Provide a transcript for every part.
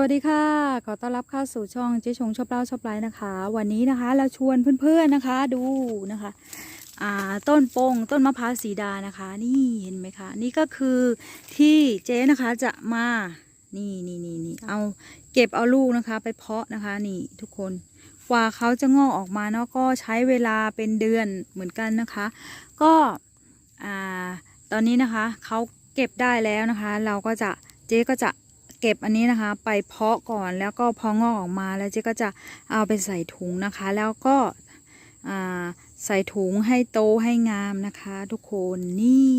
วัสดีค่ะ ขอต้อนรับเข้าสู่ช่องเจ๊ชงชอบเล่าชอบไลฟ์นะคะ วันนี้นะคะเราชวนเพื่อนๆนะคะดูนะคะอ่าต้นโปงต้นมะพร้าวสีดานะคะ นี่เห็นไหมคะ นี่ก็คือที่เจ๊นะคะจะมานี่นี่นี่นี่เอาเก็บเอาลูกนะคะ ไปเพาะนะคะนี่ทุกคนกว่าเขาจะงอกออกมาเนาะก็ใช้เวลาเป็นเดือนเหมือนกันนะคะ ก็อ่าตอนนี้นะคะเขาเก็บได้แล้วนะคะ เราก็จะเจ๊ก็จะ เก็บอันนี้นะคะ ไปเพาะก่อนแล้วก็พองอกออกมาแล้วเจ๊ก็จะเอาไปใส่ถุงนะคะ แล้วก็อ่าใส่ถุงให้โตให้งามนะคะ ทุกคนนี่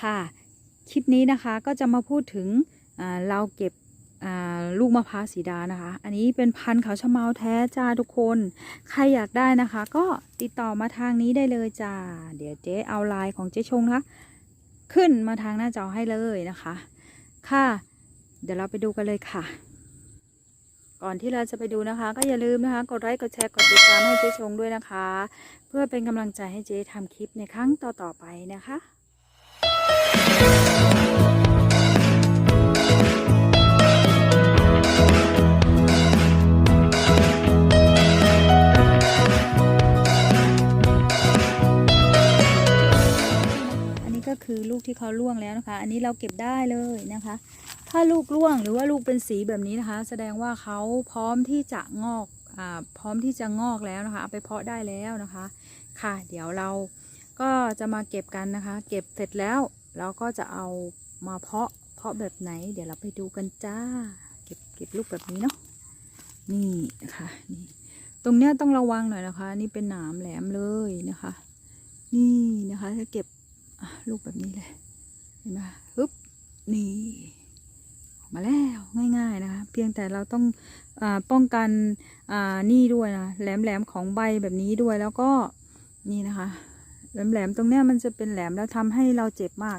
ค่ะ คลิปนี้นะคะก็จะมาพูดถึงอ่าเราเก็บอ่าลูกมะพร้าวสีดานะคะ อันนี้เป็นพันธุ์เขาชะเมาแท้จ้าทุกคน ใครอยากได้นะคะ ก็ติดต่อมาทางนี้ได้เลยจ้า เดี๋ยวเจ๊เอาไลน์ของเจ๊ชงนะคะ ขึ้นมาทางหน้าจอให้เลยนะคะ ค่ะ เดี๋ยวเราไปดูกันเลยค่ะ ก่อนที่เราจะไปดูนะคะ ก็อย่าลืมนะคะ กดไลค์กดแชร์กดติดตามให้เจ๊ชงด้วยนะคะ เพื่อเป็นกำลังใจให้เจ๊ทำคลิปในครั้งต่อๆไปนะคะอันนี้ก็คือลูกที่เขาล่วงแล้วนะคะ อันนี้เราเก็บได้เลยนะคะ ถ้าลูกร่วงหรือว่าลูกเป็นสีแบบนี้นะคะ แสดงว่าเขาพร้อมที่จะงอกอ่าพร้อมที่จะงอกแล้วนะคะเอาไปเพาะได้แล้วนะคะ ค่ะ เดี๋ยวเราก็จะมาเก็บกันนะคะ เก็บเสร็จแล้วเราก็จะเอามาเพาะเพาะแบบไหน เดี๋ยวเราไปดูกันจ้า เก็บเก็บลูกแบบนี้เนาะนี่นะคะนี่ตรงเนี้ยต้องระวังหน่อยนะคะ นี่เป็นหนามแหลมเลยนะคะ นี่นะคะถ้าเก็บลูกแบบนี้เลยเห็นไหมฮึบนี่ มาแล้วง่ายๆนะคะ เพียงแต่เราต้องอป้องกันนี่ด้วยนะแหลมๆของใบแบบนี้ด้วยแล้วก็นี่นะคะแหลมๆตรงเนี้ยมันจะเป็นแหลมแล้วทำให้เราเจ็บมาก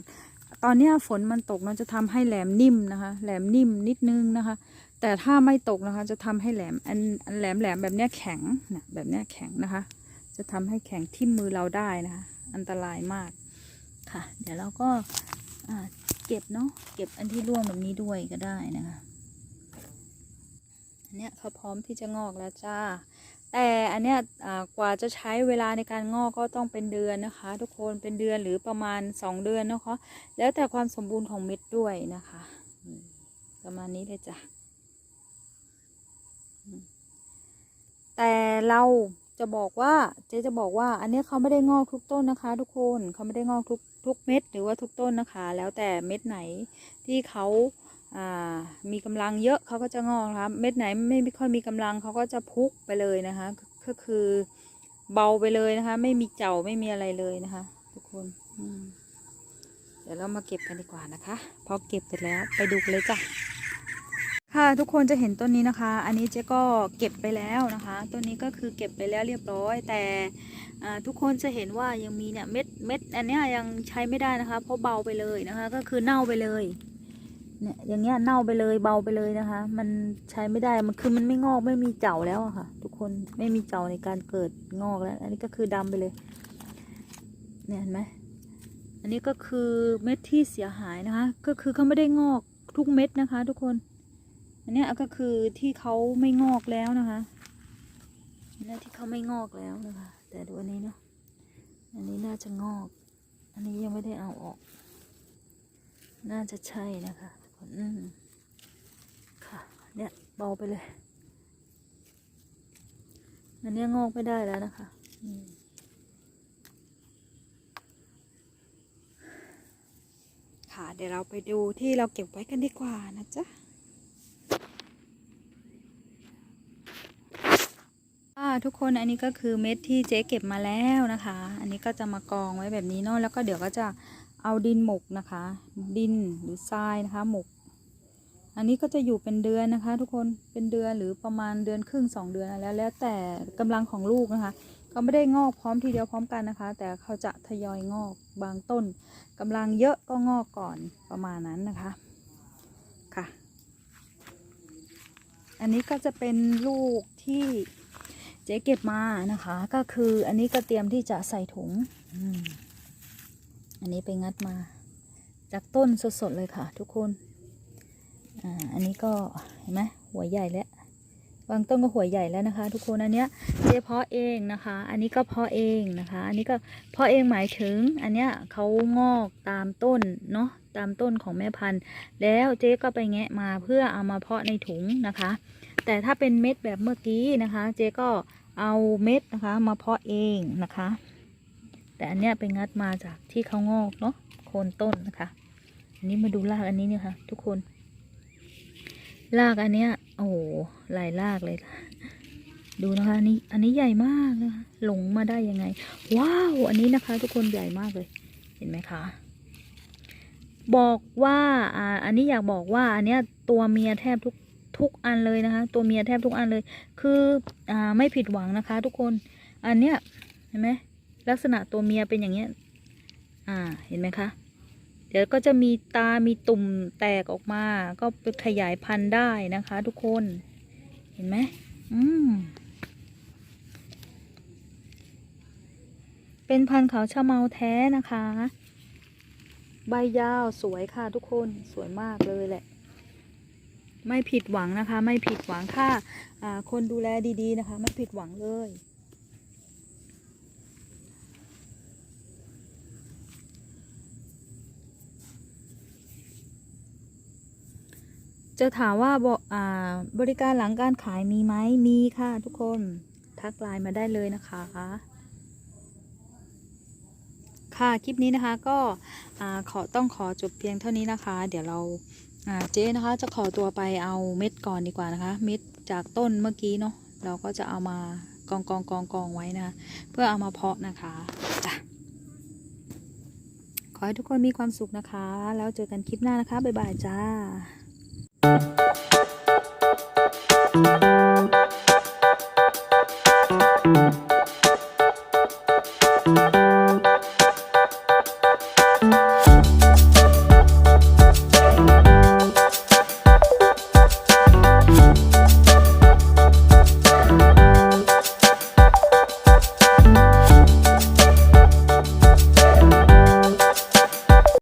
ตอนเนี้ยฝนมันตกมันจะทำให้แหลมนิ่มนะคะ แหลมนิ่มนิดนึงนะคะ แต่ถ้าไม่ตกนะคะ จะทำให้แหลมอันแหลมแหลมๆแบบเนี้ยแข็งนะแบบเนี้ยแข็งนะคะ จะทำให้แข็งทิ่มมือเราได้นะคะ อันตรายมากค่ะ เดี๋ยวเราก็อ่า เก็บเนาะเก็บอันที่ร่วงแบบนี้ด้วยก็ได้นะคะอันเนี้ยเขาพร้อมที่จะงอกแล้วจ้า แต่อันเนี้ยกว่าจะใช้เวลาในการงอกก็ต้องเป็นเดือนนะคะ ทุกคนเป็นเดือนหรือประมาณสองเดือนนะคะแล้วแต่ความสมบูรณ์ของเม็ดด้วยนะคะประมาณนี้เลยจ้ะแต่เราจะบอกว่าเจ๊จะบอกว่า อันเนี้ยเขาไม่ได้งอกทุกต้นนะคะ ทุกคนเขาไม่ได้งอกทุก ทุกเม็ดหรือว่าทุกต้นนะคะ แล้วแต่เม็ดไหนที่เขาามีกำลังเยอะเขาก็จะงอกนะคะเม็ดไหนไม่ค่อยมีกำลังเขาก็จะพุกไปเลยนะคะ ก็คือเบาไปเลยนะคะ ไม่มีเจ้าไม่มีอะไรเลยนะคะ ทุกคนเดี๋ยวเรามาเก็บกันดีกว่านะคะ พอเก็บเสร็จแล้วไปดูกันเลยจ้ะค่ะทุกคนจะเห็นต้นนี้นะคะ อันนี้เจ๊ก็เก็บไปแล้วนะคะ ต้นนี้ก็คือเก็บไปแล้วเรียบร้อย แต่ ทุกคนจะเห็นว่ายังมีเนี่ยเม็ดเม็ดอันนี้ยังใช้ไม่ได้นะคะ เพราะเบาไปเลยนะคะ ก็คือเน่าไปเลยเนี่ยอย่างเงี้ยเน่าไปเลยเบาไปเลยนะคะ มันใช้ไม่ได้มันคือมันไม่งอกไม่มีเจ้าแล้วอะค่ะ ทุกคนไม่มีเจ้าในการเกิดงอกแล้ว อันนี้ก็คือดำไปเลย เนี่ยเห็นไหมอันนี้ก็คือเม็ดที่เสียหายนะคะ ก็คือเขาไม่ได้งอกทุกเม็ดนะคะ ทุกคน อันนี้ก็คือที่เขาไม่งอกแล้วนะคะอันนี้ที่เขาไม่งอกแล้วนะคะ แต่ดูอันนี้เนาะอันนี้น่าจะงอก อันนี้ยังไม่ได้เอาออก น่าจะใช่นะคะอืมค่ะ เนี่ยเบาไปเลยอันนี้งอกไม่ได้แล้วนะคะค่ะ เดี๋ยวเราไปดูที่เราเก็บไว้กันดีกว่านะจ๊ะ ค่ะ ทุกคนอันนี้ก็คือเม็ดที่เจ๊เก็บมาแล้วนะคะ อันนี้ก็จะมากองไว้แบบนี้เนาะแล้วก็เดี๋ยวก็จะเอาดินหมกนะคะ ดินหรือทรายนะคะหมก อันนี้ก็จะอยู่เป็นเดือนนะคะ ทุกคนเป็นเดือนหรือประมาณเดือนครึ่งสองเดือนแล้ว แล้วแต่กำลังของลูกนะคะเขาไม่ได้งอกพร้อมทีเดียวพร้อมกันนะคะ แต่เขาจะทยอยงอกบางต้นกำลังเยอะก็งอกก่อนประมาณนั้นนะคะค่ะ อันนี้ก็จะเป็นลูกที่ เจ๊เก็บมานะคะ ก็คืออันนี้ก็เตรียมที่จะใส่ถุงอันนี้ไปงัดมา จากต้นสดๆเลยค่ะ ทุกคนอ่าอันนี้ก็เห็นไหมหัวใหญ่แล้วบางต้นก็หัวใหญ่แล้วนะคะ ทุกคนอันเนี้ยเจ๊เพาะเองนะคะ อันนี้ก็เพาะเองนะคะ อันนี้ก็เพาะเองหมายถึง อันเนี้ยเขางอกตามต้นเนาะตามต้นของแม่พันธุ์ แล้วเจ๊ก็ไปแงะมาเพื่อเอามาเพาะในถุงนะคะ แต่ถ้าเป็นเม็ดแบบเมื่อกี้นะคะ เจ๊ก็เอาเม็ดนะคะมาเพาะเองนะคะ แต่อันเนี้ยไปงัดมาจากที่เขางอกเนาะโคนต้นนะคะ อันนี้มาดูรากอันนี้เนี่ยค่ะทุกคน รากอันเนี้ยโอ้โหหลายรากเลย ดูนะคะอันนี้อันนี้ใหญ่มากนะคะหลงมาได้ยังไง ว้าว อันนี้นะคะ ทุกคนใหญ่มากเลย เห็นไหมคะบอกว่าอ่า อันนี้อยากบอกว่า อันเนี้ยตัวเมียแทบทุก ทุกอันเลยนะคะ ตัวเมียแทบทุกอันเลย คืออ่าไม่ผิดหวังนะคะ ทุกคน อันเนี้ยเห็นไหมลักษณะตัวเมียเป็นอย่างเงี้ย อ่า เห็นไหมคะ เดี๋ยวก็จะมีตา มีตุ่มแตกออกมา ก็ไปขยายพันธุ์ได้นะคะ ทุกคน เห็นไหมอืม เป็นพันธุ์เขาชะเมาแท้นะคะ ใบยาวสวยค่ะทุกคน สวยมากเลยแหละ ไม่ผิดหวังนะคะ ไม่ผิดหวังค่ะอ่าคนดูแลดีๆนะคะ ไม่ผิดหวังเลยจะถามว่าบาบริการหลังการขายมีไหมมีค่ะทุกคนทักไลน์มาได้เลยนะคะ ค่ะ คลิปนี้นะคะก็อขอต้องขอจบเพียงเท่านี้นะคะ เดี๋ยวเรา เจ๊นะคะจะขอตัวไปเอาเม็ดก่อนดีกว่านะคะ เม็ดจากต้นเมื่อกี้เนาะเราก็จะเอามากองกองกองกองไว้นะ เพื่อเอามาเพาะนะคะจ้ะขอให้ทุกคนมีความสุขนะคะ แล้วเจอกันคลิปหน้านะคะ บ๊ายบายจ้า